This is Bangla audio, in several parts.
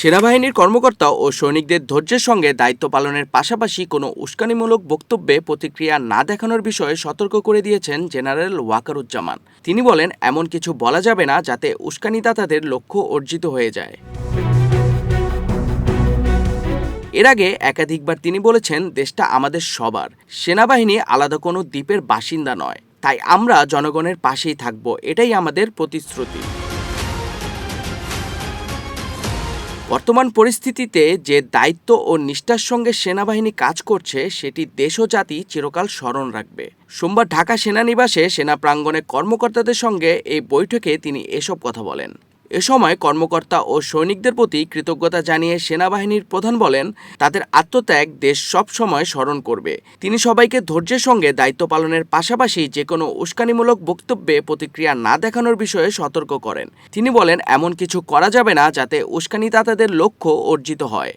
সেনাবাহিনীর কর্মকর্তা ও সৈনিকদের ধৈর্যের সঙ্গে দায়িত্ব পালনের পাশাপাশি কোনো উস্কানিমূলক বক্তব্যে প্রতিক্রিয়া না দেখানোর বিষয়ে সতর্ক করে দিয়েছেন জেনারেল ওয়াকারুজ্জামান। তিনি বলেন, এমন কিছু বলা যাবে না যাতে উস্কানিদাতাদের লক্ষ্য অর্জিত হয়ে যায়। এর আগে একাধিকবার তিনি বলেছেন, দেশটা আমাদের সবার। সেনাবাহিনী আলাদা কোনো দ্বীপের বাসিন্দা নয়। তাই আমরা জনগণের পাশেই থাকব। এটাই আমাদের প্রতিশ্রুতি। বর্তমান পরিস্থিতিতে যে দায়িত্ব ও নিষ্ঠার সঙ্গে সেনাবাহিনী কাজ করছে, সেটি দেশ ও জাতি চিরকাল স্মরণ রাখবে। সোমবার ঢাকা সেনানিবাসে সেনা প্রাঙ্গনে কর্মকর্তাদের সঙ্গে এই বৈঠকে তিনি এসব কথা বলেন। এ সময় কর্মকর্তা ও সৈনিকদের প্রতি কৃতজ্ঞতা জানিয়ে সেনাবাহিনীর প্রধান বলেন, তাদের আত্মত্যাগ দেশ সব সময় স্মরণ করবে। তিনি সবাইকে ধৈর্যের সঙ্গে দায়িত্ব পালনের পাশাপাশি যে কোনো উস্কানিমূলক বক্তব্যে প্রতিক্রিয়া না দেখানোর বিষয়ে সতর্ক করেন। তিনি বলেন, এমন কিছু করা যাবে না যাতে উস্কানিদাতাদের লক্ষ্য অর্জিত হয়।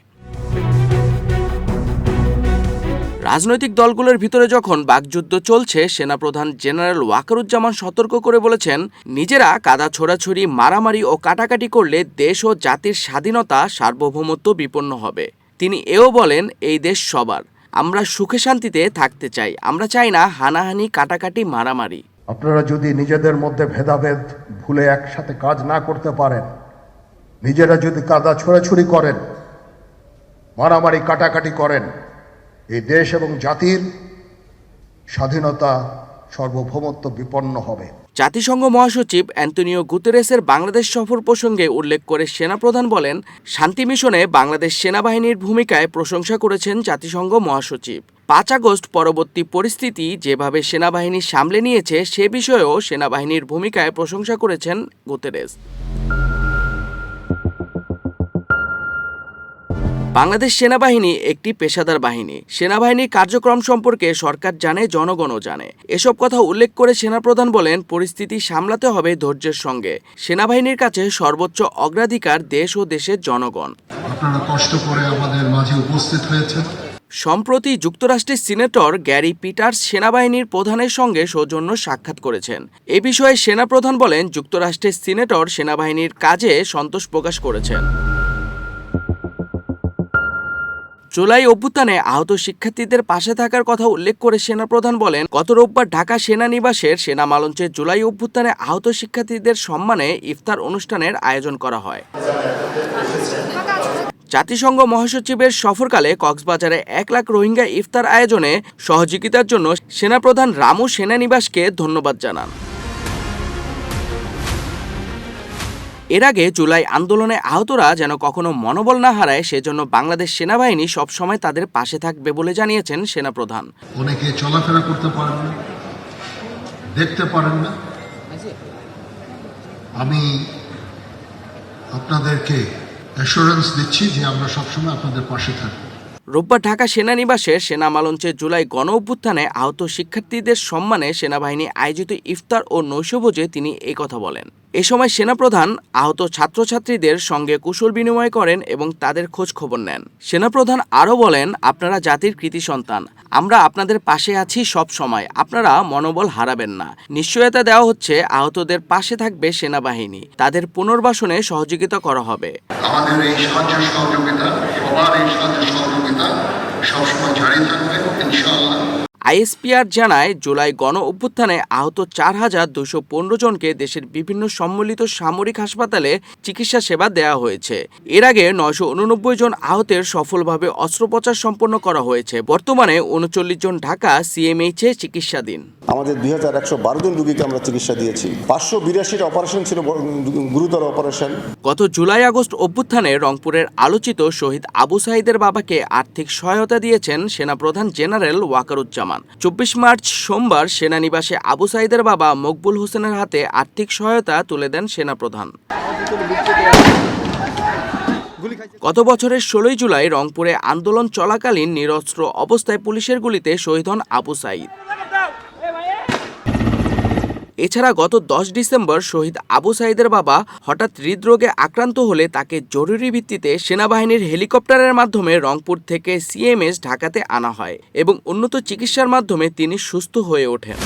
রাজনৈতিক দলগুলোর ভিতরে যখন বাকযুদ্ধ চলছে, সেনাপ্রধান জেনারেল ওয়াকারুজ্জামান সতর্ক করে বলেছেন, নিজেরা কাদা ছোড়াছড়ি, মারামারি ও কাটাকাটি করলে দেশ ও জাতির স্বাধীনতা সার্বভৌমত্ব বিপন্ন হবে। তিনি এও বলেন, এই দেশ সবার। আমরা সুখে শান্তিতে থাকতে চাই। আমরা চাই না হানাহানি, কাটাকাটি, মারামারি। আপনারা যদি নিজেদের মধ্যে ভেদাভেদ ভুলে একসাথে কাজ না করতে পারেন, নিজেরা যদি কাদা ছোড়াছুড়ি করেন, মারামারি, কাটাকাটি করেন এই দেশ এবং জাতির স্বাধীনতা সার্বভৌমত্ব বিপন্ন হবে। জাতিসংঘ মহাসচিব অ্যান্টনিও গুতেরেসের বাংলাদেশ সফর প্রসঙ্গে উল্লেখ করে সেনাপ্রধান বলেন, শান্তি মিশনে বাংলাদেশ সেনাবাহিনীর ভূমিকায় প্রশংসা করেছেন জাতিসংঘ মহাসচিব। পাঁচ আগস্ট পরবর্তী পরিস্থিতি যেভাবে সেনাবাহিনী সামলে নিয়েছে সে বিষয়েও সেনাবাহিনীর ভূমিকায় প্রশংসা করেছেন গুতেরেস। বাংলাদেশ সেনাবাহিনী একটি পেশাদার বাহিনী। সেনাবাহিনীর কার্যক্রম সম্পর্কে সরকার জানে জনগণও জানে। এসব কথা উল্লেখ করে সেনাপ্রধান বলেন পরিস্থিতি সামলাতে হবে ধৈর্যের সঙ্গে। সেনাবাহিনীর কাছে সর্বোচ্চ অগ্রাধিকার দেশ ও দেশের জনগণ। আপনারা কষ্ট করে আমাদের মাঝে উপস্থিত হয়েছেন। সম্প্রতি যুক্তরাষ্ট্রের সিনেটর গ্যারি পিটার্স সেনাবাহিনীর প্রধানের সঙ্গে সৌজন্য সাক্ষাৎ করেছেন। এ বিষয়ে সেনাপ্রধান বলেন যুক্তরাষ্ট্রের সিনেটর সেনাবাহিনীর কাজে সন্তোষ প্রকাশ করেছেন। জুলাই অভ্যুত্থানে আহত শিক্ষার্থীদের পাশে থাকার কথা উল্লেখ করে সেনাপ্রধান বলেন, গত রোববার ঢাকা সেনানিবাসের সেনা মালঞ্চে জুলাই অভ্যুত্থানে আহত শিক্ষার্থীদের সম্মানে ইফতার অনুষ্ঠানের আয়োজন করা হয়। জাতিসংঘ মহাসচিবের সফরকালে কক্সবাজারে এক লাখ রোহিঙ্গা ইফতার আয়োজনে সহযোগিতার জন্য সেনাপ্রধান রামু সেনানিবাসকে ধন্যবাদ জানান। এর আগে জুলাই আন্দোলনে আহতরা যেন কখনো মনোবল না হারায়, সেজন্য বাংলাদেশ সেনাবাহিনী সবসময় তাদের পাশে থাকবে বলে জানিয়েছেন সেনাপ্রধান। অনেকে চলাফেরা করতে পারেন না, দেখতে পারেন না। আমি আপনাদেরকে অ্যাসুরেন্স দিচ্ছি যে আমরা সবসময় আপনাদের পাশে থাকব। রোববার ঢাকা সেনানিবাসে সেনা মালঞ্চে জুলাই গণ অভ্যুত্থানে আহত শিক্ষার্থীদের সম্মানে সেনাবাহিনী আয়োজিত ইফতার ও নৈশভোজে তিনি এই কথা বলেন। এ সময় সেনাপ্রধান আহত ছাত্রছাত্রীদের সঙ্গে কুশল বিনিময় করেন এবং তাদের খোঁজ খবর নেন। সেনাপ্রধান আরও বলেন, আপনারা জাতির কৃতি সন্তান। আমরা আপনাদের পাশে আছি সব সময়। আপনারা মনোবল হারাবেন না। নিশ্চয়তা দেওয়া হচ্ছে, আহতদের পাশে থাকবে সেনাবাহিনী। তাদের পুনর্বাসনে সহযোগিতা করা হবে। আমাদের এই সহযোগিতা সবসময় জারি থাকবে ইনশাআল্লাহ। আইএসপিআর জানায় জুলাই গণ অভ্যুত্থানে আহত চার হাজার দুশো পনেরো জনকে দেশের বিভিন্ন সম্মিলিত সামরিক হাসপাতালে চিকিৎসা সেবা দেওয়া হয়েছে। এর আগে নয়শো উননব্বই জন আহতের সফলভাবে অস্ত্রোপচার সম্পন্ন করা হয়েছে। বর্তমানে উনচল্লিশ জন ঢাকা সিএমএইচে চিকিৎসাধীন। আমাদের দুই হাজার একশো বারো জন রুগীকে আমরা চিকিৎসা দিয়েছি। পাঁচশো বিরাশিটা অপারেশন ছিল গুরুতর অপারেশন গত জুলাই আগস্ট অভ্যুত্থানে রংপুরের আলোচিত শহীদ আবু সাইদের বাবাকে আর্থিক সহায়তা দিয়েছেন সেনাপ্রধান জেনারেল ওয়াকারুজ্জামান। চব্বিশ মার্চ সোমবার সেনানিবাসে আবু সাইদের বাবা মকবুল হোসেনের হাতে আর্থিক সহায়তা তুলে দেন সেনাপ্রধান। গত বছরের ষোলোই জুলাই রংপুরে আন্দোলন চলাকালীন নিরস্ত্র অবস্থায় পুলিশের গুলিতে শহীদ হন আবু সাইদ। এছাড়া গত দশ ডিসেম্বর শহীদ আবু সাইদের বাবা হঠাৎ হৃদরোগে আক্রান্ত হলে তাকে জরুরি ভিত্তিতে সেনাবাহিনীর হেলিকপ্টারের মাধ্যমে রংপুর থেকে সিএমএস ঢাকাতে আনা হয় এবং উন্নত চিকিৎসার মাধ্যমে তিনি সুস্থ হয়ে ওঠেন।